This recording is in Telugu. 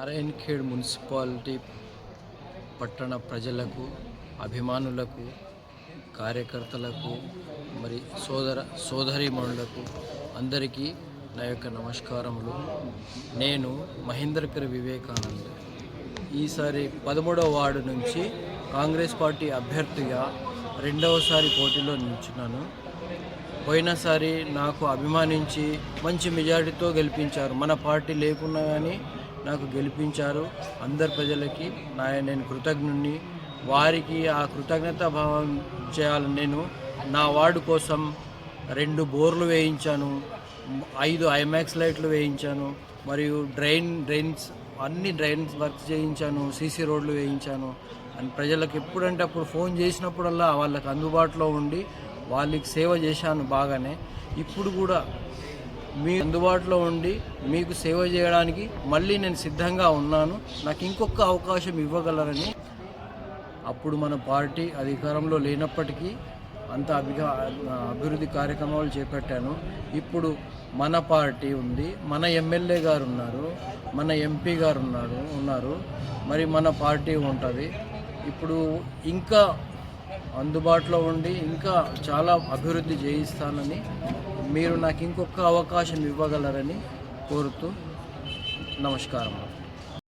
నారాయణఖేడ్ మున్సిపాలిటీ పట్టణ ప్రజలకు అభిమానులకు కార్యకర్తలకు మరి సోదర సోదరీమణులకు అందరికీ నా యొక్క నమస్కారములు. నేను మహేంద్రకర్ వివేకానంద్. ఈసారి పదమూడవ వార్డు నుంచి కాంగ్రెస్ పార్టీ అభ్యర్థిగా రెండవసారి పోటీలో నిల్చున్నాను పోయినసారి నాకు అభిమానించి మంచి మెజారిటీతో గెలిపించారు. మన పార్టీ లేకున్నా కానీ నాకు గెలిపించారు. అందరి ప్రజలకి నా నేను కృతజ్ఞుణ్ణి. వారికి ఆ కృతజ్ఞత భావం చేయాలని నేను నా వార్డు కోసం రెండు బోర్లు వేయించాను. ఐదు ఐమాక్స్ లైట్లు వేయించాను. మరియు డ్రైన్ డ్రైన్స్ అన్ని డ్రైన్స్ వర్క్ చేయించాను. సీసీ రోడ్లు వేయించాను. అండ్ ప్రజలకు ఎప్పుడంటే అప్పుడు ఫోన్ చేసినప్పుడల్లా వాళ్ళకి అందుబాటులో ఉండి వాళ్ళకి సేవ చేశాను బాగానే. ఇప్పుడు కూడా మీ అందుబాటులో ఉండి మీకు సేవ చేయడానికి మళ్ళీ నేను సిద్ధంగా ఉన్నాను. నాకు ఇంకొక అవకాశం ఇవ్వగలరని. అప్పుడు మన పార్టీ అధికారంలో లేనప్పటికీ అంత అభిగా అభివృద్ధి కార్యక్రమాలు చేపట్టాను. ఇప్పుడు మన పార్టీ ఉంది. మన ఎమ్మెల్యే గారు ఉన్నారు. మన ఎంపీ గారు ఉన్నారు ఉన్నారు. మరి మన పార్టీ ఉంటుంది. ఇప్పుడు ఇంకా అందుబాటులో ఉండి ఇంకా చాలా అభివృద్ధి చేయిస్తానని మీరు నాకు ఇంకొక అవకాశం ఇవ్వగలరని కోరుతూ నమస్కారం